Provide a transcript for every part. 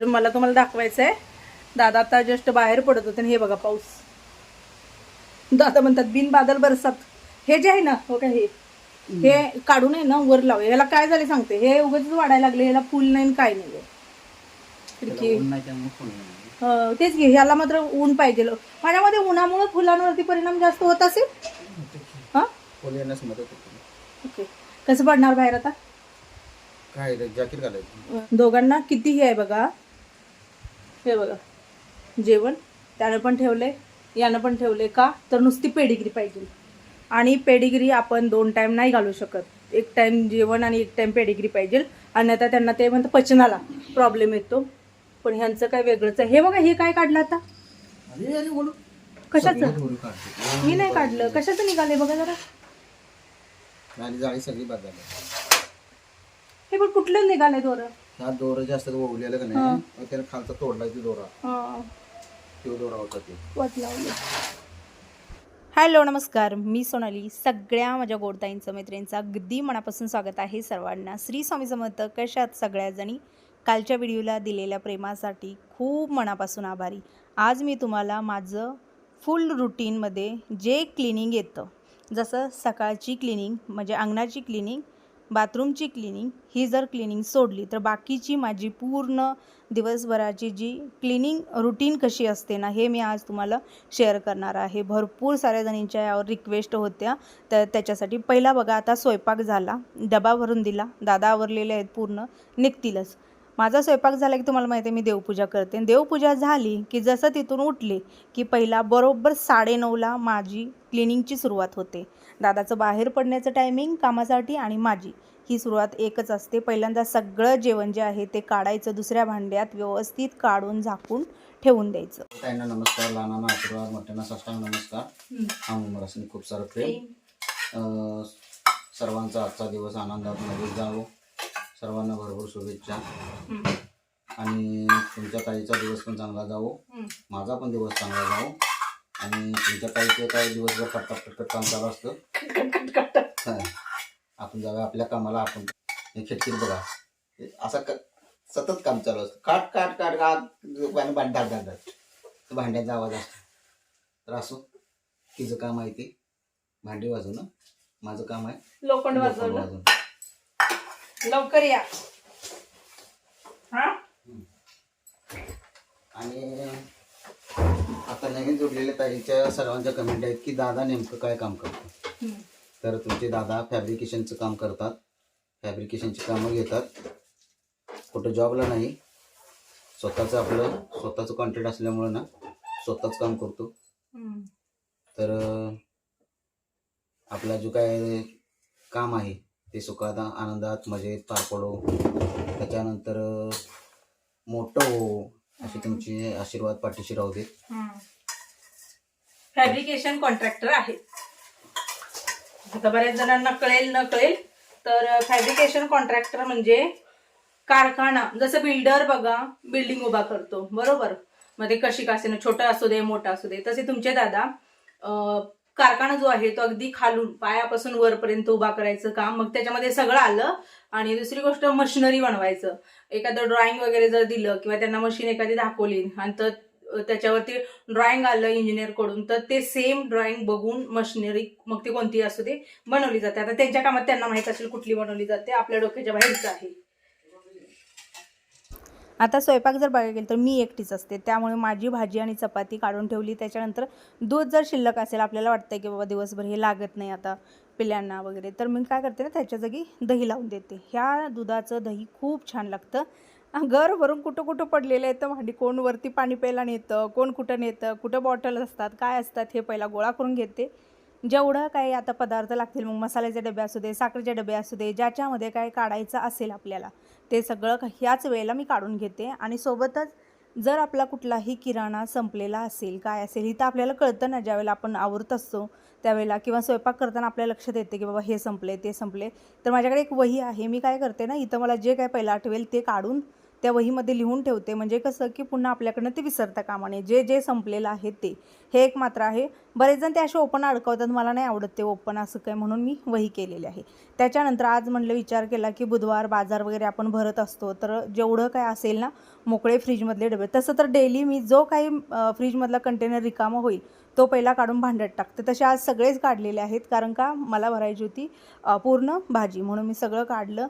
तर मला तुम्हाला दाखवायचं आहे दादा आता जस्ट बाहेर पडत होते आणि हे बघा पाऊस. दादा म्हणतात बिन बादल बरसात. हे जे आहे ना हो का हे? हे काढून आहे ना वर लाव याला काय झाले सांगते. हे उगाच वाढायला लागले याला फुल नाही काय नाही खिडकी तेच घे ह्याला मात्र ऊन पाहिजे. माझ्यामध्ये उन्हामुळे फुलांवरती परिणाम जास्त होत असेल? हा? ओके. कसं पडणार बाहेर आता? काय जॅकेट घालायचं. दोघांना किती हे आहे बघा. हे बघा. जेवण त्यानं पण ठेवलंय यानं पण ठेवलंय का? तर नुसती पेडिग्री पाहिजे. आणि पेडिग्री आपण दोन टाइम नाही घालू शकत. एक टाइम जेवण आणि एक टाइम पेडिग्री पाहिजे. आणि आता त्यांना ते म्हणतं पचनाला प्रॉब्लेम येतो. पण ह्यांचं काय वेगळंच आहे. हे बघा हे काय काढलं आता? अरे अरे बोलू. कशाचं? मी नाही काढलं. कशाचं निघाले बघा जरा. हे पण कुठलं निघालंय दोरं? ह्या दोरं जास्त ओवलेलं का हा. नाही मग त्याला खालचा तोडला दोरा. हां. तो दोरा होता ते वाट लावली हॅलो नमस्कार. मी सोनाली. सगळ्या माझ्या गोडताईंचं मैत्रिणींचं अगदी मनापासून स्वागत आहे सर्वांना. श्री स्वामी समर्थ कशात सगळ्याजणी? कालच्या व्हिडिओला दिलेल्या प्रेमासाठी खूप मनापासून आभारी. आज मी तुम्हाला माझं फुल रुटीनमध्ये जे क्लिनिंग येतं जसं सकाळची क्लिनिंग म्हणजे अंगणाची क्लिनिंग बाथरूमची क्लिनिंग ही जर क्लिनिंग सोडली तर बाकीची माझी पूर्ण दिवसभराची जी क्लिनिंग रुटीन कशी असते ना हे मी आज तुम्हाला शेअर करणार आहे. भरपूर साऱ्या जणींच्या यावर रिक्वेस्ट होत्या. तर त्याच्यासाठी पहिला बघा आता स्वयंपाक झाला. डबा भरून दिला. दादा आवरलेले आहेत पूर्ण. निघतीलच. माझा स्वयंपाक झाला की तुम्हाला माहिती आहे मी देवपूजा करते. देवपूजा झाली की जसं तिथून उठले की पहिला बरोबर साडेनऊला माझी क्लिनिंगची सुरुवात होते. दादाचं बाहेर पडण्याचं टायमिंग कामासाठी आणि माझी. ही सुरुवात एकच असते. पहिल्यांदा सगळं जेवण जे आहे ते काढायचं दुसऱ्या भांड्यात व्यवस्थित काढून झाकून ठेवून द्यायचं. ताईंना नमस्कार. लहानांना आशीर्वाद मोठ्यांना साष्टांग नमस्कार. हा खूप सारं प्रेम. सर्वांचा आजचा दिवस आनंदात मध्ये जावो. सर्वांना भरपूर शुभेच्छा. आणि तुमच्या ताईचा दिवस पण चांगला जावो. माझा पण दिवस चांगला जावो. आणि तुमच्या ताईचं काय दिवसभर पटपट पटपट काम चालू असतं. आपण जाऊया आपल्या कामाला आपण हे खिडकीत बघा. असं क- सतत काम चालू असतं. काट काट काट काट पाणी भांड धाड धाड धाड. भांड्याचा आवाज असतो. तर असो तिचं काम आहे ते. भांडी वाजवणं. माझं काम आहे लोखंड वाजवणं. लवकर या. हा? आणि आता नवीन जोडलेल्या ताईच्या सर्वांच्या कमेंट आहेत की दादा नेमकं काय काम करतो? तर तुमचे दादा फॅब्रिकेशनचं काम करतात. फॅब्रिकेशनची कामं घेतात. कुठं जॉबला नाही. स्वतःचं आपलं स्वतःचं कॉन्टॅक्ट असल्यामुळं ना स्वतःच काम करतो. तर आपला जो काय काम आहे ते सुखात आनंदात मजेत पार पडो. त्याच्यानंतर मोठं हो असे तुमचे आशीर्वाद पाठीशी राहू देत. फॅब्रिकेशन कॉन्ट्रॅक्टर आहे आता बऱ्याच जणांना कळेल न कळेल तर फॅब्रिकेशन कॉन्ट्रॅक्टर म्हणजे कारखाना. जसं बिल्डर बघा बिल्डिंग उभा करतो. बरोबर? मग ते कशी का असेल छोटं असू दे मोठं असू दे तसे तुमचे दादा कारखाना जो आहे तो अगदी खालून पायापासून वरपर्यंत उभा करायचं काम मग त्याच्यामध्ये सगळं आलं आणि दुसरी गोष्ट मशिनरी बनवायचं. एखादं ड्रॉइंग वगैरे जर दिलं किंवा त्यांना मशीन एखादी दाखवली आणि तर त्याच्यावरती ड्रॉइंग आलं इंजिनियरकडून तर ते सेम ड्रॉइंग बघून मशिनरी मग ती कोणती असू दे बनवली जाते. आता त्यांच्या कामात त्यांना माहीत असेल कुठली बनवली जाते आपल्या डोक्याच्या बाहेरचं आहे. आता स्वयंपाक जर बघायला गेलं तर मी एकटीच असते. त्यामुळे माझी भाजी आणि चपाती काढून ठेवली. त्याच्यानंतर दूध जर शिल्लक असेल आपल्याला वाटतं की बाबा दिवसभर हे लागत नाही आता पिल्यांना वगैरे. तर मी काय करते ना त्याच्या जागी दही लावून देते. ह्या दुधाचं दही खूप छान लागतं. घर भरून कुठं कुठं पडलेलं आहे तर भांडी कोण वरती पाणी प्यायला नेतं कोण कुठं नेतं कुठं बॉटल असतात काय असतात हे पहिला गोळा करून घेते. जेवढं काही आता पदार्थ लागतील मग मसाल्याचे डबे असू दे साखरेचे डबे असू दे ज्याच्यामध्ये काय काढायचं असेल आपल्याला ते सगळं ह्याच वेळेला मी काढून घेते. आणि सोबतच जर आपला कुठलाही किराणा संपलेला असेल काय असेल इथं आपल्याला कळतं ना ज्यावेळेला आपण आवरत असतो त्यावेळेला किंवा स्वयंपाक करताना आपल्या लक्षात येते की बाबा हे संपले ते संपले. तर माझ्याकडे एक वही आहे. मी काय करते ना इथं मला जे काय पहिलं आठवेल ते काढून त्या वहीमध्ये लिहून ठेवते. म्हणजे कसं की पुन्हा आपल्याकडनं ते विसरता कामा नये जे जे संपलेलं आहे ते. हे एक मात्र आहे. बरेच जण ते असे ओपन अडकवतात. मला नाही आवडत ते ओपन असं काय म्हणून मी वही केलेली आहे. त्याच्यानंतर आज म्हणलं विचार केला की बुधवार बाजार वगैरे आपण भरत असतो. तर जेवढं काय असेल ना मोकळे फ्रीजमधले डबे. तसं तर डेली मी जो काही फ्रीजमधला कंटेनर रिकामा होईल तो पहिला काढून भांड्यात टाकते. तसे आज सगळेच काढलेले आहेत. कारण का मला भरायची होती पूर्ण भाजी. म्हणून मी सगळं काढलं.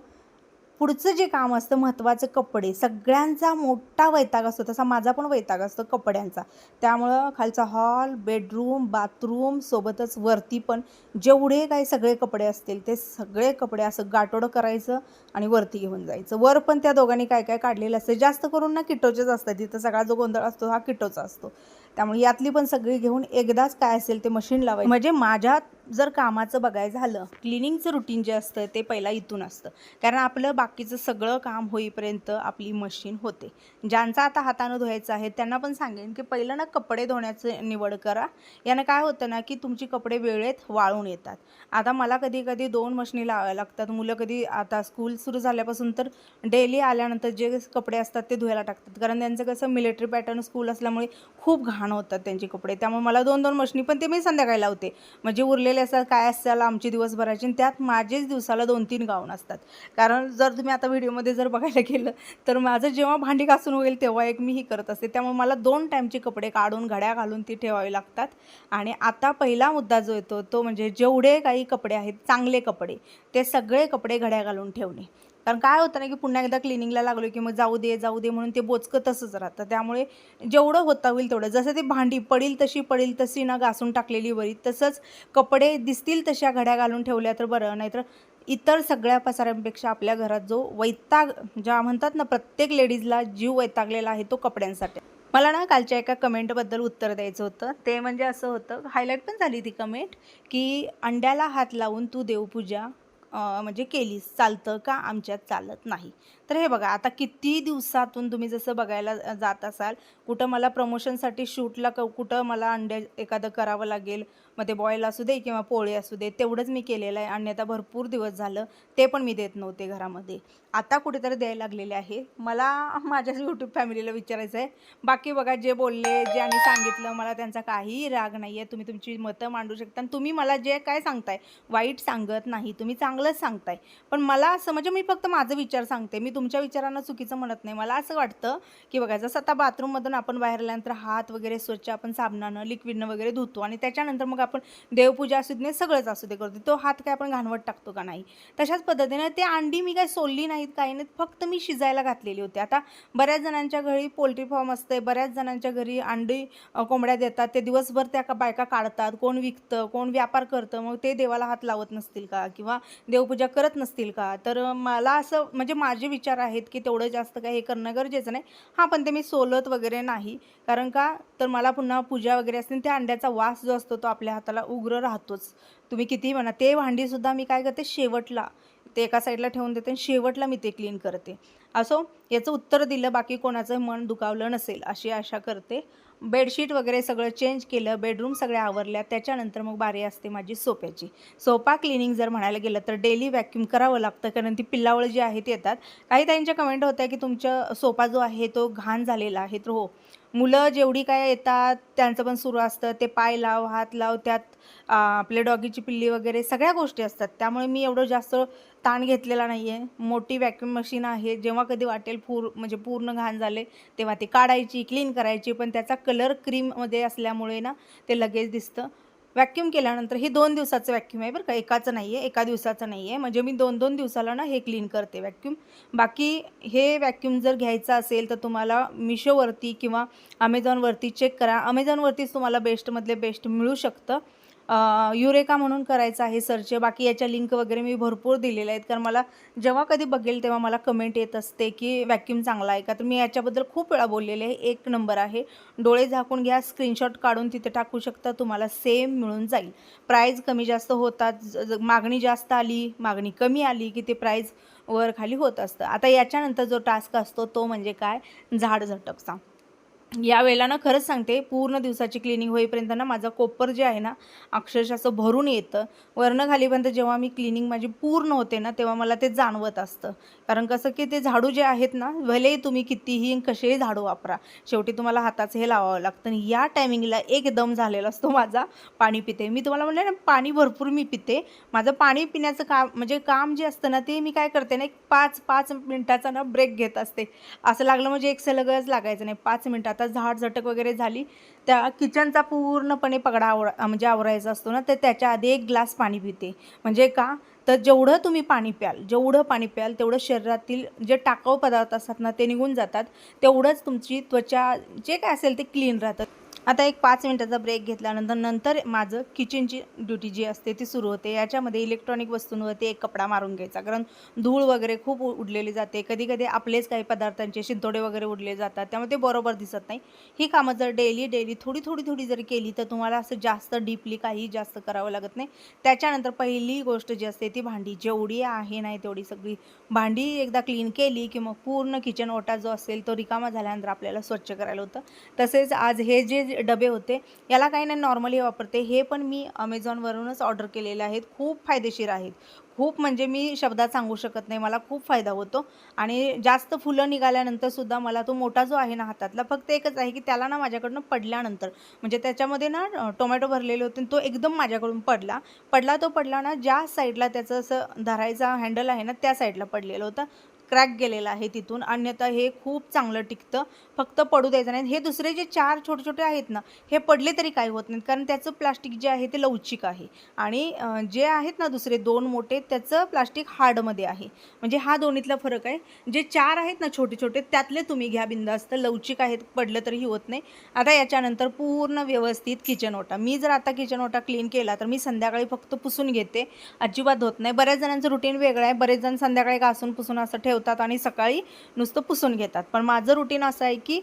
पुढचं जे काम असतं महत्त्वाचं कपडे सगळ्यांचा मोठा वैताग असतो. तसा माझा पण वैताग असतो कपड्यांचा. त्यामुळं खालचा हॉल बेडरूम बाथरूम सोबतच वरती पण जेवढे काही सगळे कपडे असतील ते सगळे कपडे असं गाठोडं करायचं आणि वरती घेऊन जायचं. वर पण त्या दोघांनी काय काय काढलेलं असतं. जास्त करून ना किटोचेच असतात. तिथं सगळा जो गोंधळ असतो हा किटोचा असतो. त्यामुळे यातली पण सगळी घेऊन एकदाच काय असेल ते मशीन लावायचं. म्हणजे माझ्या जर कामाचं बघायचं झालं क्लिनिंगचं रुटीन जे असतं ते पहिला इथून असतं. कारण आपलं बाकीचं सगळं काम होईपर्यंत आपली मशीन होते. ज्यांचा आता हातानं धुवायचं आहे त्यांना पण सांगेन की पहिलं ना कपडे धुण्याचं निवड करा. यानं काय होतं ना की तुमची कपडे वेळेत वाळून येतात. आता मला कधी कधी दोन मशनी लावाव्या लागतात. मुलं कधी आता स्कूल सुरू झाल्यापासून तर डेली आल्यानंतर जे कपडे असतात ते धुवायला टाकतात. कारण त्यांचं कसं मिलिटरी पॅटर्न स्कूल असल्यामुळे खूप घाण होतात त्यांचे कपडे. त्यामुळे मला दोन दोन मशनी पण ते मी संध्याकाळी लावते. म्हणजे उरलेले असतात काय असतात आमची दिवसभराची आणि त्यात माझेच दिवसाला दोन तीन गाऊन असतात. कारण जर तुम्ही आता व्हिडिओमध्ये जर बघायला गेलं तर माझं जेव्हा भांडी घासून होईल तेव्हा एक मी ही करत असते. त्यामुळे मला दोन टाईमचे कपडे काढून घड्या घालून ती ठेवावी लागतात. आणि आता पहिला मुद्दा जो येतो तो म्हणजे जेवढे काही कपडे आहेत चांगले कपडे ते सगळे कपडे घड्या घालून ठेवणे. कारण काय होतं ना की पुन्हा एकदा क्लिनिंगला लागलो की मग जाऊ दे जाऊ दे म्हणून ते बोचकं तसंच राहतं. त्यामुळे जेवढं होता होईल तेवढं. जसं ते भांडी पडील तशी पडील तशी ना घासून टाकलेली बरी तसंच कपडे दिसतील तशा घड्या घालून ठेवल्या तर बरं. नाहीतर इतर सगळ्या पसाऱ्यांपेक्षा आपल्या घरात जो वैताग ज्या म्हणतात ना प्रत्येक लेडीजला जीव वैतागलेला आहे तो कपड्यांसाठी. मला ना कालच्या एका कमेंटबद्दल उत्तर द्यायचं होतं. ते म्हणजे असं होतं हायलाईट पण झाली ती कमेंट की अंड्याला हात लावून तू देवपूजा म्हणजे केलीस चालतं का आमच्यात चालत नाही? तर हे बघा आता किती दिवसातून तुम्ही जसं बघायला जात असाल कुठं मला प्रमोशनसाठी शूटला क कुठं मला अंडे एखादं करावं लागेल मग ते बॉईल असू दे किंवा पोळे असू दे तेवढंच मी केलेलं आहे. आणि आता भरपूर दिवस झालं ते पण मी देत नव्हते घरामध्ये. आता कुठेतरी द्यायला लागलेले आहे. मला माझ्या यूट्यूब फॅमिलीला विचारायचं आहे. बाकी बघा जे बोलले जे आणि सांगितलं मला त्यांचा काहीही राग नाही आहे तुम्ही तुमची मतं मांडू शकता. आणि तुम्ही मला जे काय सांगताय वाईट सांगत नाही. तुम्ही चांगलंच सांगताय. पण मला असं म्हणजे मी फक्त माझं विचार सांगते. मी तुमच्या विचारांना चुकीचं म्हणत नाही. मला असं वाटतं की बघा जसं आता बाथरूममधून आपण बाहेर आल्यानंतर हात वगैरे स्वच्छ आपण साबणानं लिक्विडनं वगैरे धुतो आणि त्याच्यानंतर मग आपण देवपूजा असू दे सगळंच असू दे करतो. तो हात काय आपण घाणवट टाकतो का नाही? तशाच पद्धतीने ते अंडी मी काय सोलली नाहीत काही नाहीत फक्त मी शिजायला घातलेली होती. आता बऱ्याच जणांच्या घरी पोल्ट्री फॉर्म असते बऱ्याच जणांच्या घरी अंडी कोंबड्या देतात. ते दिवसभर त्या का बायका काढतात कोण विकतं कोण व्यापार करतं मग ते देवाला हात लावत नसतील का? किंवा देवपूजा करत नसतील का? तर मला असं म्हणजे माझे विचार आहेत की तेवढं जास्त काय हे करणं गरजेचं नाही. हां पण ते मी सोलत वगैरे नाही. कारण का? तर मला पुन्हा पूजा वगैरे असते आणि त्या अंड्याचा वास जो असतो तो आपल्या हाताला उग्र राहतोच. तुम्ही कितीही म्हणा ते भांडीसुद्धा मी काय करते? शेवटला ते एका साईडला ठेवून देते आणि शेवटला मी ते क्लीन करते. असो याचं उत्तर दिलं बाकी कोणाचं मन दुखावलं नसेल अशी आशा करते. बेडशीट वगैरे सगळं चेंज केलं बेडरूम सगळ्या आवरल्या त्याच्यानंतर मग बारी असते माझी सोप्याची. सोपा क्लिनिंग जर म्हणायला गेलं तर डेली व्हॅक्यूम करावं लागतं कारण ती पिल्लावळ जी आहे ती येतात. काही त्यांच्या कमेंट होत्या की तुमच्या सोफा जो आहे तो घाण झालेला आहे तर हो. मुलं जेवढी काय येतात त्यांचं पण सुरू असतं. ते पाय लाव हात लाव त्यात आपल्या डॉगीची पिल्ली वगैरे सगळ्या गोष्टी असतात. त्यामुळे मी एवढं जास्त ताण घेतलेला नाही आहे मोठी व्हॅक्यूम मशीन आहे. जेव्हा कधी वाटेल पूर म्हणजे पूर्ण घाण झाले तेव्हा ते काढायची क्लीन करायची. पण त्याचा कलर क्रीममध्ये असल्यामुळे ना ते लगेच दिसतं. व्हॅक्यूम केल्यानंतर हे दोन दिवसाचं व्हॅक्यूम आहे बरं का एकाचं नाही आहे एका दिवसाचं नाही आहे. म्हणजे मी दोन दोन दिवसाला ना हे क्लीन करते व्हॅक्यूम. बाकी हे व्हॅक्यूम जर घ्यायचं असेल तर तुम्हाला मिशोवरती किंवा अमेझॉनवरती चेक करा. अमेझॉनवरतीच तुम्हाला बेस्टमधले बेस्ट मिळू शकतं. युरेका म्हणून करायचं आहे सर्च बाकी याच्या लिंक वगैरे मी भरपूर दिलेल्या आहेत. कारण मला जेव्हा कधी बघेल तेव्हा मला कमेंट येत असते की व्हॅक्यूम चांगला आहे का? तर मी याच्याबद्दल खूप वेळा बोललेले आहे. एक नंबर आहे. डोळे झाकून घ्या स्क्रीनशॉट काढून तिथे टाकू शकता. तुम्हाला सेम मिळून जाईल. प्राईज कमी जास्त होतात. ज- मागणी जास्त आली मागणी कमी आली की ते प्राईज वर खाली होत असतं. आता याच्यानंतर जो टास्क असतो तो म्हणजे काय? झाड झटकचा या वेळेला ना खरंच सांगते पूर्ण दिवसाची क्लिनिंग होईपर्यंत ना माझा कोपर जे आहे ना अक्षरशः असं भरून येतं. वरणं खालीपर्यंत जेव्हा मी क्लिनिंग माझी पूर्ण होते ना तेव्हा मला ते जाणवत असतं. कारण कसं की ते झाडू जे आहेत ना भलेही तुम्ही कितीही कसेही झाडू वापरा शेवटी तुम्हाला हाताचं हे लावावं लागतं. आणि या टायमिंगला एकदम झालेला असतो माझा पाणी पिते. मी तुम्हाला म्हणलं ना पाणी भरपूर मी पिते. माझं पाणी पिण्याचं काम म्हणजे काम जे असतं ना ते मी काय करते ना एक पाच पाच मिनटाचा ना ब्रेक घेत असते. असं लागलं म्हणजे एक सलगच लागायचं नाही. पाच मिनटात आता झाड झटक वगैरे झाली त्या किचनचा पूर्णपणे पगडा आवरा म्हणजे आवरायचा असतो ना तर त्याच्या आधी एक ग्लास पाणी पिते. म्हणजे का? तर जेवढं तुम्ही पाणी प्याल जेवढं पाणी प्याल तेवढं शरीरातील जे टाकाऊ पदार्थ असतात ना ते निघून जातात. तेवढंच तुमची त्वचा जे काय असेल ते क्लीन राहतं. आता एक पाच मिनटाचा ब्रेक घेतल्यानंतर नंतर माझं किचनची ड्युटी जी असते ती सुरू होते. याच्यामध्ये इलेक्ट्रॉनिक वस्तूंवरती एक कपडा मारून घ्यायचा. कारण धूळ वगैरे खूप उडलेली जाते. कधी कधी आपलेच काही पदार्थांचे शिंतोडे वगैरे उडले जातात. त्यामुळे ते बरोबर दिसत नाही. ही कामं जर डेली डेली थोडी थोडी थोडी जर केली तर तुम्हाला असं जास्त डीपली काही जास्त करावं लागत नाही. त्याच्यानंतर पहिली गोष्ट जी असते ती भांडी. जेवढी आहे नाही तेवढी सगळी भांडी एकदा क्लीन केली की मग पूर्ण किचन ओटा जो असेल तो रिकामा झाल्यानंतर आपल्याला स्वच्छ करायला होतं. तसेच आज हे जे डबे होते. याला काही नाही नॉर्मली वापरते. हे पण मी अमेझॉनवरूनच ऑर्डर केलेले आहेत. खूप फायदेशीर आहेत. खूप म्हणजे मी शब्दात सांगू शकत नाही. मला खूप फायदा होतो. आणि जास्त फुलं निघाल्यानंतर सुद्धा मला तो मोठा जो आहे ना हातातला फक्त एकच आहे की त्याला ना माझ्याकडनं पडल्यानंतर म्हणजे त्याच्यामध्ये ना टोमॅटो भरलेले होते आणि तो एकदम माझ्याकडून पडला. पडला तो पडला ना ज्या साईडला त्याचं असं धरायचा हँडल आहे ना त्या साईडला पडलेलं होतं. क्रॅक गेलेला आहे तिथून. अन्यथा हे खूप चांगलं टिकतं. फक्त पडू द्यायचं नाही. हे दुसरे जे चार छोटे छोटे आहेत ना हे पडले तरी काही होत नाहीत. कारण त्याचं प्लास्टिक जे आहे ते लवचिक आहे. आणि जे आहेत ना दुसरे दोन मोठे त्याचं प्लास्टिक हार्डमध्ये आहे. म्हणजे हा दोन्हीतला फरक आहे. जे चार आहेत ना छोटे छोटे त्यातले तुम्ही घ्या बिंदास्त लवचिक आहेत पडलं तरीही होत नाही. आता याच्यानंतर पूर्ण व्यवस्थित किचन ओटा. मी जर आता किचन ओटा क्लीन केला तर मी संध्याकाळी फक्त पुसून घेते. अजिबात होत नाही. बऱ्याच जणांचं रुटीन वेगळं आहे. बरेच जण संध्याकाळी घासून पुसून असं ठेव ठेवतात आणि सकाळी नुसतं पुसून घेतात. पण माझं रुटीन असं आहे की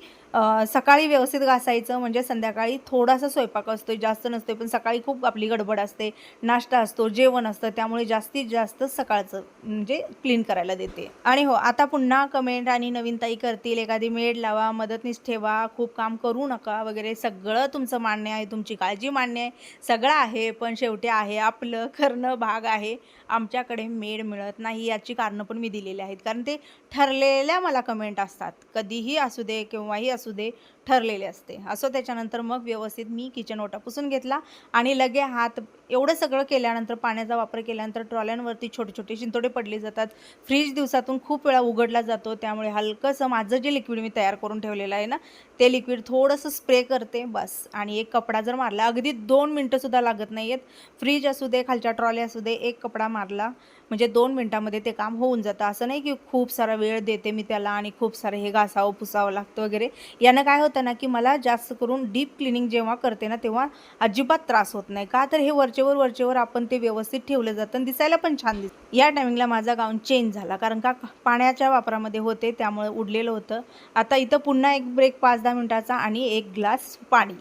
सकाळी व्यवस्थित घासायचं म्हणजे संध्याकाळी थोडासा स्वयंपाक असतो जास्त नसतो पण सकाळी खूप आपली गडबड असते नाश्ता असतो जेवण असतं त्यामुळे जास्तीत जास्त सकाळचं म्हणजे क्लीन करायला देते. आणि हो आता पुन्हा कमेंट आणि नवीनताई करतील एखादी मेड लावा मदतनीस ठेवा खूप काम करू नका वगैरे सगळं तुमचं मान्य आहे तुमची काळजी मान्य आहे सगळं आहे पण शेवटी आहे आपलं करणं भाग आहे आमच्याकडे मेड मिळत नाही याची कारणं पण मी दिलेली आहेत कारण ते ठरलेल्या मला कमेंट असतात. कधीही असू दे केव्हाही असू दे ठरलेले असते. असो त्याच्यानंतर मग व्यवस्थित मी किचन ओटा पुसून घेतला आणि लगे हात एवढं सगळं केल्यानंतर पाण्याचा वापर केल्यानंतर ट्रॉल्यांवरती छोटे छोटे शिंतोडे पडले जातात. फ्रीज दिवसातून खूप वेळा उघडला जातो. त्यामुळे हलकंसं माझं जे लिक्विड मी तयार करून ठेवलेलं आहे ना ते लिक्विड थोडंसं स्प्रे करते बस. आणि एक कपडा जर मारला अगदी दोन मिनटंसुद्धा लागत नाही आहेत फ्रीज असू दे खालच्या ट्रॉली असू दे एक कपडा मारला म्हणजे दोन मिनटामध्ये ते काम होऊन जातं. असं नाही की खूप सारा वेळ देते मी त्याला आणि खूप सारं हे घासावं पुसावं लागतं वगैरे. यानं काय होतं ना की मला जास्त करून डीप क्लिनिंग जेव्हा करते ना तेव्हा अजिबात त्रास होत नाही. का तर हे वरचेवर वरचेवर आपण ते व्यवस्थित ठेवलं जातं आणि दिसायला पण छान दिसतं या टायमिंगला माझा गाऊन चेंज झाला. कारण का पाण्याच्या वापरामध्ये होते त्यामुळे उडलेलं होतं. आता इथं पुन्हा एक ब्रेक पाच दहा मिनटाचा आणि एक ग्लास पाणी.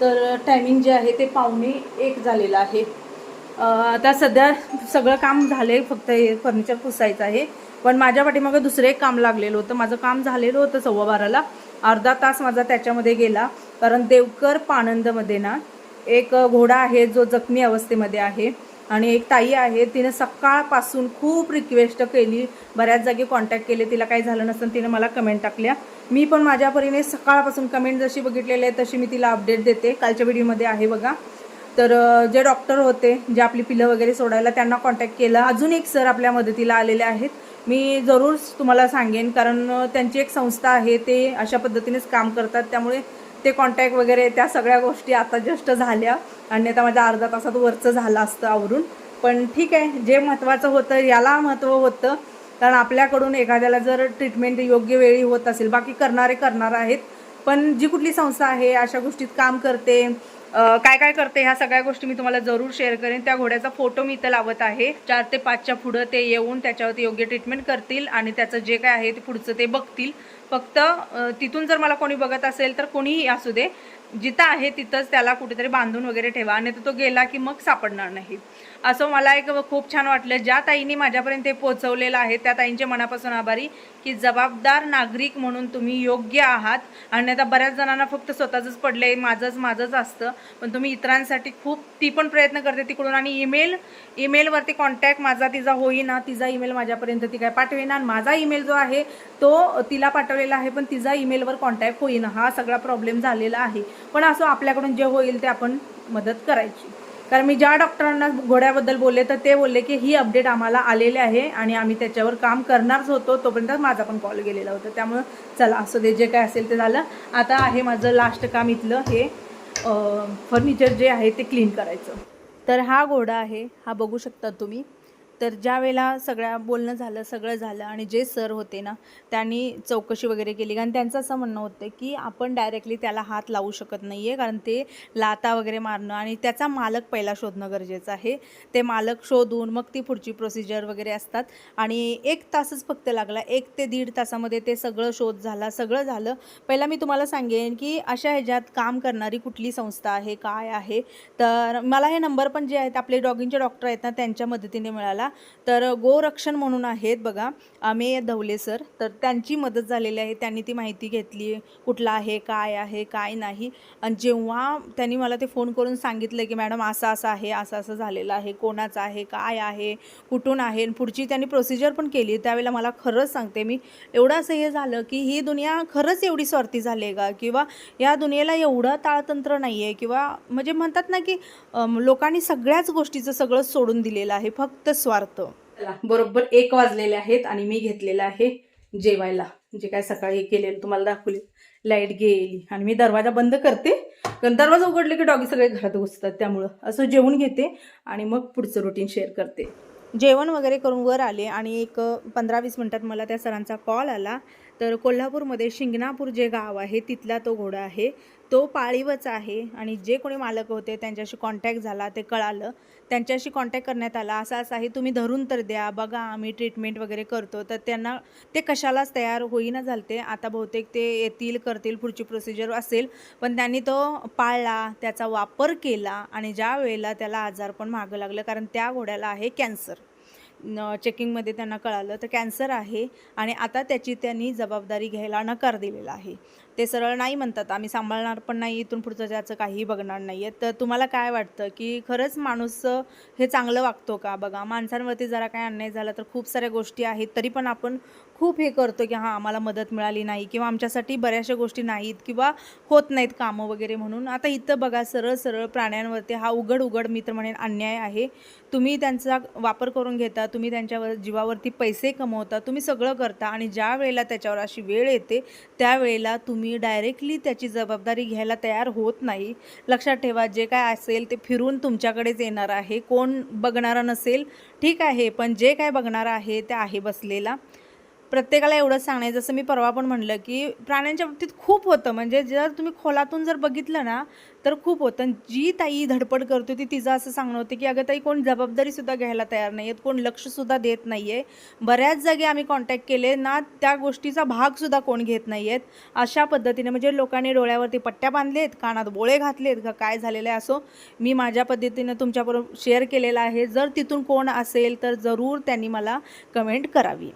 तर टायमिंग जे आहे ते पावणे एक झालेलं आहे. आता सध्या सगळं काम झालं आहे फक्त हे फर्निचर पुसायचं आहे. पण माझ्या पाठीमागं दुसरं एक काम लागलेलं होतं. माझं काम झालेलं होतं सव्वा बाराला. अर्धा तास माझा त्याच्यामध्ये गेला. कारण देवकर पाणंदमध्ये ना एक घोडा आहे जो जखमी अवस्थेमध्ये आहे. आणि एक ताई आहे तिने सकाळपासून खूप रिक्वेस्ट केली. बऱ्याच जागी कॉन्टॅक्ट केले. तिला काही झालं नसतं तिने मला कमेंट टाकल्या. मी पण माझ्या परीने सकाळपासून कमेंट जशी बघितलेली आहे तशी मी तिला अपडेट देते. कालच्या व्हिडिओमध्ये आहे बघा. तर जे डॉक्टर होते जे आपली पिलं वगैरे सोडायला त्यांना कॉन्टॅक्ट केला. अजून एक सर आपल्या मदतीला आलेले आहेत. मी जरूर तुम्हाला सांगेन कारण त्यांची एक संस्था आहे ते अशा पद्धतीनेच काम करतात. त्यामुळे ते कॉन्टॅक्ट वगैरे त्या सगळ्या गोष्टी आता जस्ट झाल्या. अन्यथा माझ्या अर्धा तासात वरचं झालं असतं आवरून. पण ठीक आहे जे महत्त्वाचं होतं याला महत्त्व होतं. कारण आपल्याकडून एखाद्याला जर ट्रीटमेंट योग्य वेळी होत असेल बाकी करणारे करणार आहेत. पण जी कुठली संस्था आहे अशा गोष्टीत काम करते काय काय करते ह्या सगळ्या गोष्टी मी तुम्हाला जरूर शेअर करेन. त्या घोड्याचा फोटो मी इथं लावत आहे. चार ते पाचच्या पुढं ते येऊन त्याच्यावरती योग्य ट्रीटमेंट करतील आणि त्याचं जे काय आहे ते पुढचं ते बघतील. फक्त तिथून जर मला कोणी बघत असेल तर कोणीही असू दे. जिथं आहे तिथंच त्याला कुठेतरी बांधून वगैरे ठेवा. आणि तो गेला की मग सापडणार नाही. असं मला एक खूप छान वाटलं. ज्या ताईंनी माझ्यापर्यंत ते पोहोचवलेलं आहे त्या ताईंचे मनापासून आभारी की जबाबदार नागरिक म्हणून तुम्ही योग्य आहात. आणि आता बऱ्याच जणांना फक्त स्वतःचंच पडलं आहे माझंच माझंच असतं. पण तुम्ही इतरांसाठी खूप ती पण प्रयत्न करते तिकडून आणि ईमेल ईमेलवरती कॉन्टॅक्ट माझा तिचा होईना तिचा ईमेल माझ्यापर्यंत ती काय पाठवेना. आणि माझा ईमेल जो आहे तो तिला पाठवलेला आहे पण तिचा ईमेलवर कॉन्टॅक्ट होईना. हा सगळा प्रॉब्लेम झालेला आहे. पण असं आपल्याकडून जे होईल ते आपण मदत करायची. कारण मी ज्या डॉक्टरांना घोड्याबद्दल बोलले तर ते बोलले की ही अपडेट आम्हाला आलेली आहे आणि आम्ही त्याच्यावर काम करणारच होतो. तोपर्यंत माझा पण कॉल गेलेला होता. त्यामुळं चला असं ते जे काय असेल ते झालं. आता आहे माझं लास्ट काम इथलं हे फर्निचर जे आहे ते क्लीन करायचं. तर हा घोडा आहे हा बघू शकता तुम्ही. तर ज्या वेळेला सगळ्या बोलणं झालं सगळं झालं आणि जे सर होते ना त्यांनी चौकशी वगैरे केली. कारण त्यांचं असं म्हणणं होतं की आपण डायरेक्टली त्याला हात लावू शकत नाही आहे कारण ते लाता वगैरे मारणं आणि त्याचा मालक पहिला शोधणं गरजेचं आहे. ते मालक शोधून मग ती पुढची प्रोसिजर वगैरे असतात. आणि एक तासच फक्त लागला. एक ते दीड तासामध्ये ते सगळं शोध झाला सगळं झालं. पहिला मी तुम्हाला सांगेन की अशा ह्याच्यात काम करणारी कुठली संस्था आहे काय आहे? तर मला हे नंबर पण जे आहेत आपले डॉगिंगचे डॉक्टर आहेत ना त्यांच्या मदतीने मिळाला. तर गोरक्षण म्हणून आहेत बघा अमेय धवले सर. तर त्यांची मदत झालेली आहे. त्यांनी ती माहिती घेतली कुठला आहे काय आहे काय नाही. आणि जेव्हा त्यांनी मला ते फोन करून सांगितलं की मॅडम असं असं आहे असं असं झालेलं आहे. कोणाचं आहे काय आहे कुठून आहे? आणि पुढची त्यांनी प्रोसिजर पण केली. त्यावेळेला मला खरंच सांगते मी एवढं असं हे झालं की ही दुनिया खरंच एवढी स्वार्थी झाली आहे का? किंवा या दुनियेला एवढं ताळतंत्र नाही आहे किंवा म्हणजे म्हणतात ना की लोकांनी सगळ्याच गोष्टीचं सगळं सोडून दिलेलं आहे. फक्त स्वार्थ बरोबर एक वाजलेले आहेत आणि मी घेतलेलं आहे जेवायला. जे काय सकाळी केलेलं तुम्हाला दाखवले. लाइट गेली आणि मी दरवाजा बंद करते. कारण दरवाजा उघडले की डॉगी सगळे घरात घुसतात त्यामुळं. असं जेवून घेते आणि मग पुढचं रुटीन शेअर करते. जेवण वगैरे करून वर आले आणि एक पंधरा वीस मिनटात मला त्या सरांचा कॉल आला. तर कोल्हापूरमध्ये शिंगणापूर जे गाव आहे तिथला तो घोडा आहे. तो पाळीवच आहे आणि जे कोणी मालक होते त्यांच्याशी कॉन्टॅक्ट झाला ते कळालं. त्यांच्याशी कॉन्टॅक्ट करण्यात आला. असं असं आहे तुम्ही धरून तर द्या. बघा आम्ही ट्रीटमेंट वगैरे करतो. तर त्यांना ते कशालाच तयार होईना झालते. आता बहुतेक ते येतील करतील पुढची प्रोसिजर असेल. पण त्यांनी तो पाळला त्याचा वापर केला आणि ज्या वेळेला त्याला आजार पण मागं लागलं कारण त्या घोड्याला आहे कॅन्सर चेकिंगमध्ये त्यांना कळालं तर कॅन्सर आहे आणि आता त्याची त्यांनी जबाबदारी घ्यायला नकार दिलेला आहे. ते सरळ नाही म्हणतात आम्ही सांभाळणार पण नाही इथून पुढचं त्याचं काहीही बघणार नाही आहे तर तुम्हाला काय वाटतं की खरंच माणूस हे चांगलं वागतो का? बघा माणसांवरती जरा काय अन्याय झाला तर खूप साऱ्या गोष्टी आहेत तरी पण आपण खूप हे करतो की हां आम्हाला मदत मिळाली नाही किंवा आमच्यासाठी बऱ्याचशा गोष्टी नाहीत किंवा होत नाहीत कामं वगैरे म्हणून. आता इथं बघा सरळ सरळ प्राण्यांवरती हा उघड उघड मित्र म्हणेन अन्याय आहे. तुम्ही त्यांचा वापर करून घेता तुम्ही त्यांच्यावर जीवावरती पैसे कमवता तुम्ही सगळं करता आणि ज्या वेळेला त्याच्यावर अशी वेळ येते त्यावेळेला तुम्ही डायरेक्टली त्याची जबाबदारी घ्यायला तयार होत नाही. लक्षात ठेवा जे काय असेल ते फिरून तुमच्याकडेच येणार आहे. कोण बघणारं नसेल ठीक आहे पण जे काय बघणारं आहे ते आहे बसलेला. प्रत्येकाला एवढंच सांगण्याचं जसं मी परवा पण म्हणलं की प्राण्यांच्या बाबतीत खूप होतं. म्हणजे जर तुम्ही खोलातून जर बघितलं ना तर खूप होतं. आणि जी ताई धडपड करते ती तिचं असं सांगणं होतं की अगं ताई कोण जबाबदारीसुद्धा घ्यायला तयार नाही आहेत. कोण लक्षसुद्धा देत नाही आहे बऱ्याच जागी आम्ही कॉन्टॅक्ट केले ना त्या गोष्टीचा भागसुद्धा कोण घेत नाही आहेत. अशा पद्धतीने म्हणजे लोकांनी डोळ्यावरती पट्ट्या बांधलेत कानात बोळे घातलेत का काय झालेलं आहे? असो मी माझ्या पद्धतीनं तुमच्याबरोबर शेअर केलेला आहे. जर तिथून कोण असेल तर जरूर त्यांनी मला कमेंट करावी.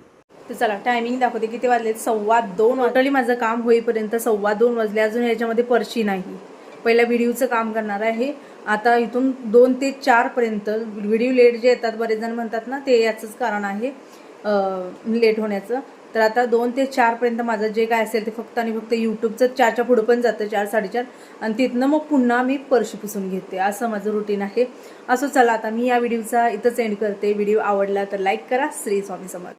तर चला टायमिंग दाखवते किती वाजले सव्वा दोन टोटली माझं काम होईपर्यंत सव्वा दोन वाजले. अजून ह्याच्यामध्ये परशी नाही. पहिल्या व्हिडिओचं काम करणार आहे. आता इथून दोन ते चारपर्यंत व्हिडिओ लेट जे येतात बरेच जण म्हणतात ना ते याचंच कारण आहे. लेट होण्याचं. तर आता दोन ते चारपर्यंत माझं जे काय असेल ते फक्त आणि फक्त यूट्यूबचं चारच्या पुढं पण जातं चार साडेचार. आणि तिथनं मग पुन्हा मी परशी पुसून घेते. असं माझं रुटीन आहे. असं चला आता मी या व्हिडिओचा इथंच एंड करते. व्हिडिओ आवडला तर लाईक करा. श्री स्वामी समर्थ.